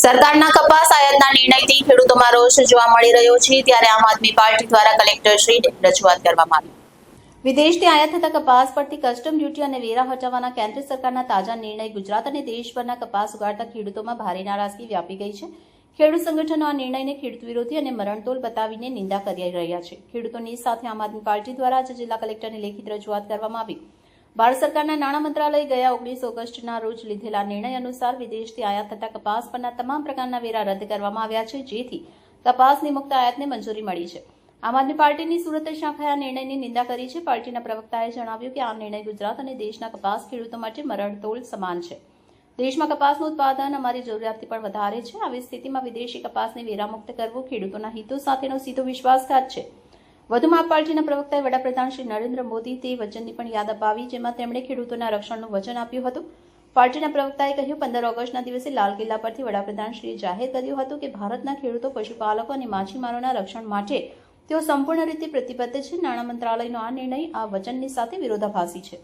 સરકારના કપાસ આયાતના નિર્ણયથી ખેડૂતોમાં રોષ જોવા મળી રહ્યો છે, ત્યારે આમ આદમી પાર્ટી દ્વારા કલેક્ટરશ્રીને રજૂઆત કરવામાં આવી. વિદેશથી આયાત થતા કપાસ પરથી કસ્ટમ ડ્યુટી અને વેરા હટાવવાના કેન્દ્ર સરકારના તાજા નિર્ણય ગુજરાત અને દેશભરના કપાસ ઉગાડતા ખેડૂતોમાં ભારે નારાજગી વ્યાપી ગઈ છે. ખેડૂત સંગઠનો આ નિર્ણયને ખેડૂત વિરોધી અને મરણતોલ બતાવીને નિંદા કરી રહ્યા છે. ખેડૂતોની સાથે આમ આદમી પાર્ટી દ્વારા આજે જિલ્લા કલેક્ટરને લેખિત રજૂઆત કરવામાં આવી. ભારત સરકારના નાણાં મંત્રાલય ગયા ઓગણીસ ઓગસ્ટના રોજ લીધેલા નિર્ણય અનુસાર વિદેશથી આયાત થતા કપાસ પરના તમામ પ્રકારના વેરા રદ કરવામાં આવ્યા છે, જેથી કપાસની મુક્ત આયાતને મંજૂરી મળી છે. આમ આદમી પાર્ટીની સુરત શાખાએ આ નિર્ણયની નિંદા કરી છે. પાર્ટીના પ્રવક્તાએ જણાવ્યું કે આ નિર્ણય ગુજરાત અને દેશના કપાસ ખેડૂતો માટે મરણતોલ સમાન છે. દેશમાં કપાસનું ઉત્પાદન અમારી જરૂરિયાતથી પણ વધારે છે. આવી સ્થિતિમાં વિદેશી કપાસને વેરામુક્ત કરવું ખેડૂતોના હિતો સાથેનો સીધો વિશ્વાસઘાત છે. વધુમાં પાર્ટીના પ્રવક્તાએ વડાપ્રધાન શ્રી નરેન્દ્ર મોદી તે વચનની પણ યાદ અપાવી, જેમાં તેમણે ખેડૂતોના રક્ષણનું વચન આપ્યું હતું. પાર્ટીના પ્રવક્તાએ કહ્યું, પંદર ઓગસ્ટના દિવસે લાલ કિલ્લા પરથી વડાપ્રધાનશ્રીએ જાહેર કર્યું હતું કે ભારતના ખેડૂતો, પશુપાલકો અને માછીમારોના રક્ષણ માટે તેઓ સંપૂર્ણ રીતે પ્રતિબદ્ધ છે. નાણાં મંત્રાલયનો આ નિર્ણય આ વચનની સાથે વિરોધાભાસી છે.